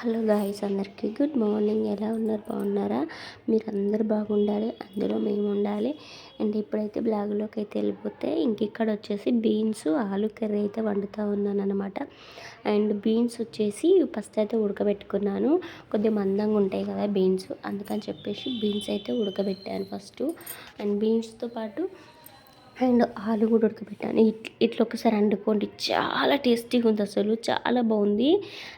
Hello guys అందరికీ good morning. ఎలా ఉన్నారు? బాగున్నారా? మీరు అందరు బాగుండాలి అందులో మేము ఉండాలి. అండ్ ఇప్పుడైతే బ్లాగ్లోకి అయితే వెళ్ళిపోతే ఇంక ఇక్కడ వచ్చేసి బీన్స్ ఆలు కర్రీ అయితే వండుతూ ఉన్నాను అనమాట అండ్ బీన్స్ వచ్చేసి ఫస్ట్ అయితే ఉడకబెట్టుకున్నాను. కొద్దిగా మందంగా ఉంటాయి కదా బీన్స్. అందుకని చెప్పేసి బీన్స్ అయితే ఉడకబెట్టాను ఫస్ట్. అండ్ బీన్స్తో పాటు అండ్ ఆలు కూడా ఉడకబెట్టాను. ఇట్లా ఇట్లా ఒకసారి వండుకోండి చాలా టేస్టీగా ఉంది అసలు. చాలా బాగుంది.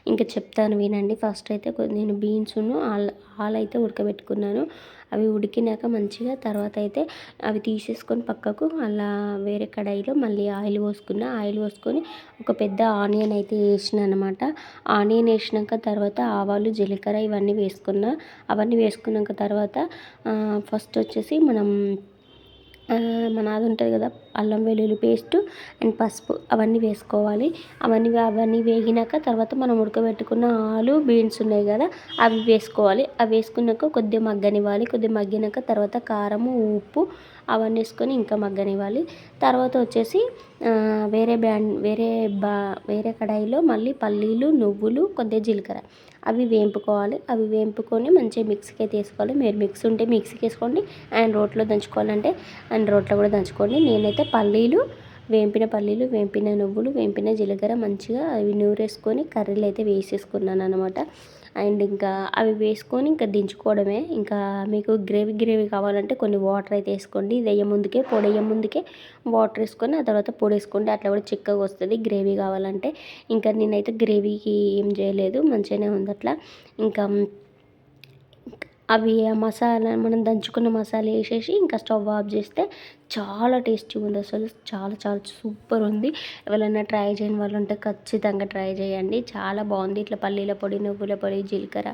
ఇంకా చెప్తాను వినండి. ఫస్ట్ అయితే నేను బీన్స్ను ఆలు ఆలు అయితే ఉడకబెట్టుకున్నాను. అవి ఉడికినాక మంచిగా తర్వాత అయితే అవి తీసేసుకొని పక్కకు అలా వేరే కడాయిలో మళ్ళీ ఆయిల్ పోసుకున్న ఆయిల్ పోసుకొని ఒక పెద్ద ఆనియన్ అయితే వేసిన అనమాట ఆనియన్ వేసినాక తర్వాత ఆవాలు జీలకర్ర ఇవన్నీ వేసుకున్న అవన్నీ వేసుకున్నాక తర్వాత ఫస్ట్ వచ్చేసి మనం మన అది ఉంటుంది కదా అల్లం వెల్లుల్లి పేస్ట్ అండ్ పసుపు అవన్నీ వేసుకోవాలి. అవన్నీ అవన్నీ వేగినాక తర్వాత మనం ఉడకబెట్టుకున్న ఆలు బీన్స్ ఉన్నాయి కదా అవి వేసుకోవాలి. అవి వేసుకున్నాక కొద్దిగా మగ్గనివ్వాలి. కొద్దిగా మగ్గినాక తర్వాత కారము ఉప్పు అవన్నీ వేసుకొని ఇంకా మగ్గనివ్వాలి. తర్వాత వచ్చేసి వేరే బ్యాండ్ వేరే బా వేరే కడాయిలో మళ్ళీ పల్లీలు నువ్వులు కొద్దిగా జీలకర్ర. అవి వేంపుకోవాలి. అవి వేంపుకొని మంచిగా మిక్సీకి అయితే వేసుకోవాలి. మీరు మిక్సీ ఉంటే మిక్సీకి వేసుకోండి. అండ్ రోట్లో దంచుకోవాలంటే అండ్ రోట్లో కూడా దంచుకోండి. నేనైతే పల్లీలు వేంపిన పల్లీలు వేంపిన నువ్వులు వేంపిన జీలకర్ర మంచిగా అవి నూరేసుకొని కర్రీలు అయితే వేసేసుకున్నాను అనమాట అండ్ ఇంకా అవి వేసుకొని ఇంకా దించుకోవడమే. ఇంకా మీకు గ్రేవీ గ్రేవీ కావాలంటే కొన్ని వాటర్ అయితే వేసుకోండి. ఇది వేయ ముందుకే పొడి వేయ ముందుకే వాటర్ వేసుకొని ఆ తర్వాత పొడి వేసుకోండి. అట్లా కూడా చిక్కగా వస్తుంది గ్రేవీ కావాలంటే. ఇంకా నేనైతే గ్రేవీకి ఏం చేయలేదు మంచిగానే ఉంది అట్లా. ఇంకా అవి ఆ మసాలా మనం దంచుకున్న మసాలా వేసేసి ఇంకా స్టవ్ ఆఫ్ చేస్తే చాలా టేస్టీగా ఉంది అసలు. చాలా చాలా సూపర్ ఉంది. ఎవరైనా ట్రై చేయని వాళ్ళు ఉంటే ఖచ్చితంగా ట్రై చేయండి. చాలా బాగుంది. ఇట్లా పల్లీల పొడి నువ్వుల పొడి జీలకర్ర.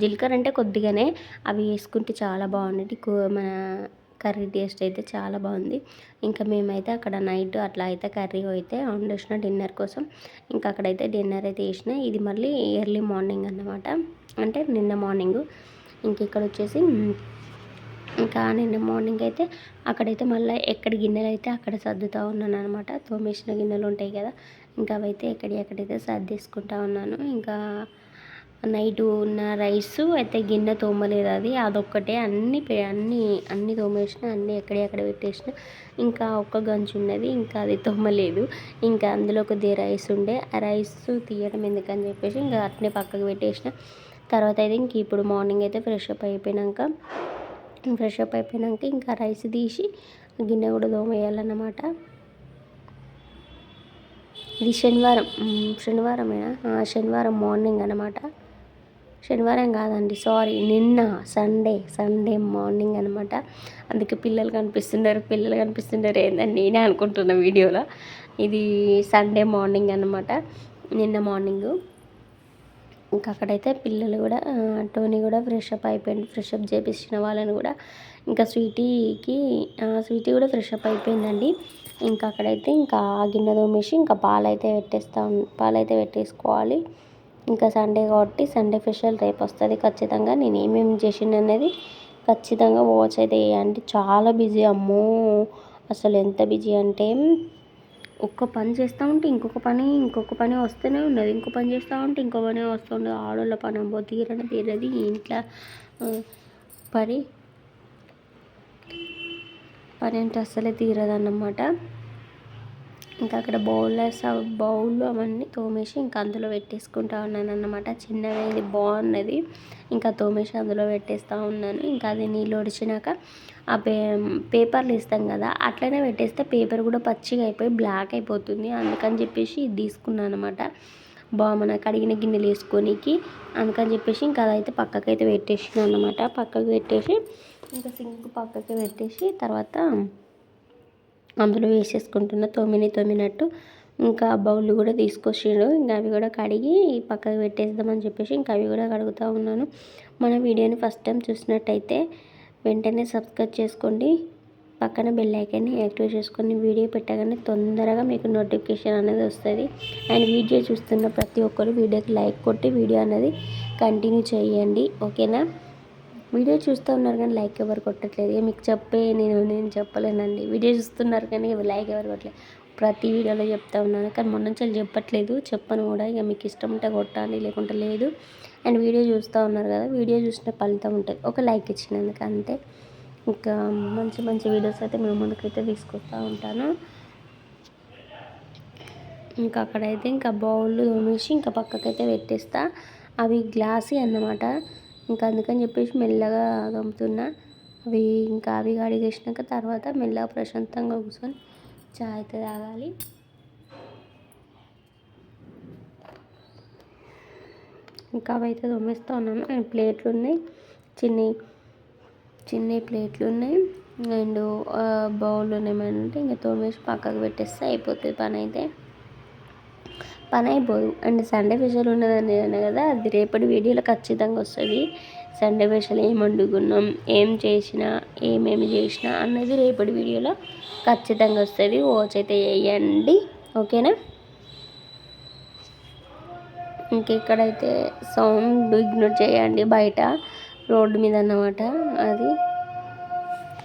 జీలకర్ర అంటే కొద్దిగానే అవి వేసుకుంటే చాలా బాగుండేది. మన కర్రీ టేస్ట్ అయితే చాలా బాగుంది. ఇంకా మేమైతే అక్కడ నైట్ అట్లా అయితే కర్రీ అయితే వండేసిన డిన్నర్ కోసం. ఇంకా అక్కడైతే డిన్నర్ అయితే వేసిన ఇది మళ్ళీ ఎర్లీ మార్నింగ్ అన్నమాట. అంటే నిన్న మార్నింగు. ఇంక ఇక్కడ వచ్చేసి ఇంకా నిన్న మార్నింగ్ అయితే అక్కడైతే మళ్ళీ ఎక్కడ గిన్నెలు అయితే అక్కడ సర్దుతూ ఉన్నాను అనమాట తోమేసిన గిన్నెలు ఉంటాయి కదా ఇంకా అవైతే ఎక్కడి ఎక్కడైతే సర్దేసుకుంటా ఉన్నాను. ఇంకా నైట్ ఉన్న రైస్ అయితే గిన్నె తోమలేదు అది అదొక్కటే. అన్ని అన్ని అన్ని తోమేసిన అన్ని ఎక్కడెక్కడ పెట్టేసిన ఇంకా ఒక్క గంజు ఉన్నది ఇంకా అది తోమలేదు. ఇంకా అందులో కొద్దిగా రైస్ ఉండే ఆ రైస్ తీయడం ఎందుకని చెప్పేసి ఇంకా అట్నే పక్కకు పెట్టేసిన. తర్వాత అయితే ఇంక ఇప్పుడు మార్నింగ్ అయితే ఫ్రెష్ అప్ అయిపోయినాక ఫ్రెష్ అప్ అయిపోయినాక ఇంకా రైస్ తీసి గిన్నె కూడా దోమేయాలన్నమాట ఇది శనివారం. శనివారమేనా? శనివారం మార్నింగ్ అనమాట శనివారం కాదండి సారీ నిన్న సండే సండే మార్నింగ్ అనమాట అందుకే పిల్లలు కనిపిస్తున్నారు పిల్లలు కనిపిస్తున్నారు ఏందని నేనే అనుకుంటున్నా వీడియోలో. ఇది సండే మార్నింగ్ అనమాట నిన్న మార్నింగు. ఇంకా అక్కడైతే పిల్లలు కూడా టోనీ కూడా ఫ్రెష్ అప్ అయిపోయింది ఫ్రెష్ అప్ చేపించిన వాళ్ళని కూడా ఇంకా స్వీటీకి స్వీటీ కూడా ఫ్రెష్ అప్ అయిపోయిందండి. ఇంకా అక్కడైతే ఇంకా ఆ గిన్నె తోమేసి ఇంకా పాలైతే పెట్టేస్తాం పాలైతే పెట్టేసుకోవాలి. ఇంకా సండే కాబట్టి సండే స్పెషల్ రేపు వస్తుంది ఖచ్చితంగా. నేను ఏమేమి చేసింది అనేది ఖచ్చితంగా వాచ్ అయితే వేయండి చాలా బిజీ అమ్మో! అసలు ఎంత బిజీ అంటే ఒక్క పని చేస్తూ ఉంటే ఇంకొక పని ఇంకొక పని వస్తూనే ఉన్నది ఇంకో పని చేస్తూ ఉంటే ఇంకో పని ఉండదు. ఆడోళ్ళ పని అబ్బో తీరని తీరది. ఇంట్లో పని పని అంటే అస్సలే తీరదన్నమాట. ఇంకా అక్కడ బౌలర్స్ బౌల్ అవన్నీ తోమేసి ఇంకా అందులో పెట్టేసుకుంటా ఉన్నాను అన్నమాట. చిన్నగా ఇది బాగున్నది. ఇంకా తోమేసి అందులో పెట్టేస్తూ ఉన్నాను. ఇంకా అది నీళ్ళు ఒడిచినాక ఆ పే పేపర్లు ఇస్తాం కదా అట్లనే పెట్టేస్తే పేపర్ కూడా పచ్చిగా అయిపోయి బ్లాక్ అయిపోతుంది. అందుకని చెప్పేసి ఇది తీసుకున్నాను అనమాట బా మన కడిగిన గిన్నెలు వేసుకోనికి. అందుకని చెప్పేసి ఇంకా అదైతే పక్కకైతే పెట్టేసిన అనమాట పక్కకు పెట్టేసి ఇంకా సింక్ పక్కకి పెట్టేసి తర్వాత అందులో వేసేసుకుంటున్న తోమిని తోమినట్టు ఇంకా బౌల్ కూడా తీసుకొచ్చిండు. ఇంకా అవి కూడా కడిగి పక్కకు పెట్టేద్దామని చెప్పేసి ఇంకా అవి కూడా కడుగుతూ ఉన్నాను. మన వీడియోని ఫస్ట్ టైం చూసినట్టయితే వెంటనే సబ్స్క్రైబ్ చేసుకోండి. పక్కన బెల్ ఐకాన్ని యాక్టివేట్ చేసుకొని వీడియో పెట్టగానే తొందరగా మీకు నోటిఫికేషన్ అనేది వస్తుంది. అండ్ వీడియో చూస్తున్న ప్రతి ఒక్కరు వీడియోకి లైక్ కొట్టి వీడియో అనేది కంటిన్యూ చేయండి. ఓకేనా? వీడియో చూస్తూ ఉన్నారు కానీ లైక్ ఎవరు కొట్టట్లేదు. మీకు చెప్పే నేను నేను చెప్పలేనండి. వీడియో చూస్తున్నారు కానీ లైక్ ఎవరు కొట్టలేదు ప్రతి వీడియోలో చెప్తా ఉన్నాను కానీ మొన్న నుంచి చెప్పట్లేదు. చెప్పను కూడా. ఇక మీకు ఇష్టం ఉంటే కొట్టండి లేకుంటే లేదు. అండ్ వీడియో చూస్తూ ఉన్నారు కదా వీడియో చూసిన ఫలితం ఉంటుంది. ఒక లైక్ ఇచ్చినందుకు అంతే. ఇంకా మంచి మంచి వీడియోస్ అయితే మేము ముందుకైతే తీసుకొస్తూ ఉంటాను. ఇంకా అక్కడైతే ఇంకా బౌల్ తోమేసి ఇంకా పక్కకైతే పెట్టేస్తా. అవి గ్లాసీ అన్నమాట. ఇంకా అందుకని చెప్పేసి మెల్లగా తోముతున్నా అవి ఇంకా అవి కడిగేసినాక తర్వాత మెల్లగా ప్రశాంతంగా కూర్చొని చాయ్ అయితే తాగాలి. ఇంకా అవైతే తోమేస్తూ ఉన్నాను. అండ్ ప్లేట్లు ఉన్నాయి. చిన్ని చిన్న ప్లేట్లు ఉన్నాయి. అండ్ బౌల్ ఉన్నాయి. అంటే ఇంకా తోమేసి పక్కకు పెట్టేస్తే అయిపోతుంది పని అయితే పని అయిపోదు. అండ్ సండే స్పెషల్ ఉన్నదని అన్నా కదా అది రేపటి వీడియోలో ఖచ్చితంగా వస్తుంది. సండే స్పెషల్ ఏం వండుకున్నాం ఏం చేసినా ఏమేమి చేసినా అన్నది రేపటి వీడియోలో ఖచ్చితంగా వస్తుంది. వాచ్ అయితే వేయండి. ఓకేనా? ఇంకెక్కడైతే సౌండ్ ఇగ్నోర్ చేయండి బయట రోడ్డు మీద అన్నమాట అది.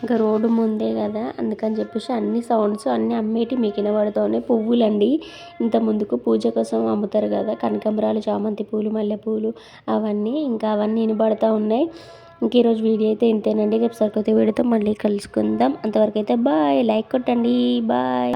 ఇంకా రోడ్డు ముందే కదా అందుకని చెప్పేసి అన్ని సౌండ్స్ అన్నీ అమ్మేటి మీకు వినబడుతూనే పువ్వులండి. ఇంత ముందుకు పూజ కోసం అమ్ముతారు కదా కనకాంబరాలు చామంతి పూలు మల్లెపూలు అవన్నీ ఇంకా అవన్నీ వినబడుతూ ఉన్నాయి. ఇంక ఈరోజు వీడియో అయితే ఇంతేనండి. రేపు సరికొత్త వీడియోతో మళ్ళీ కలుసుకుందాం. అంతవరకు అయితే బాయ్. లైక్ కొట్టండి. బాయ్.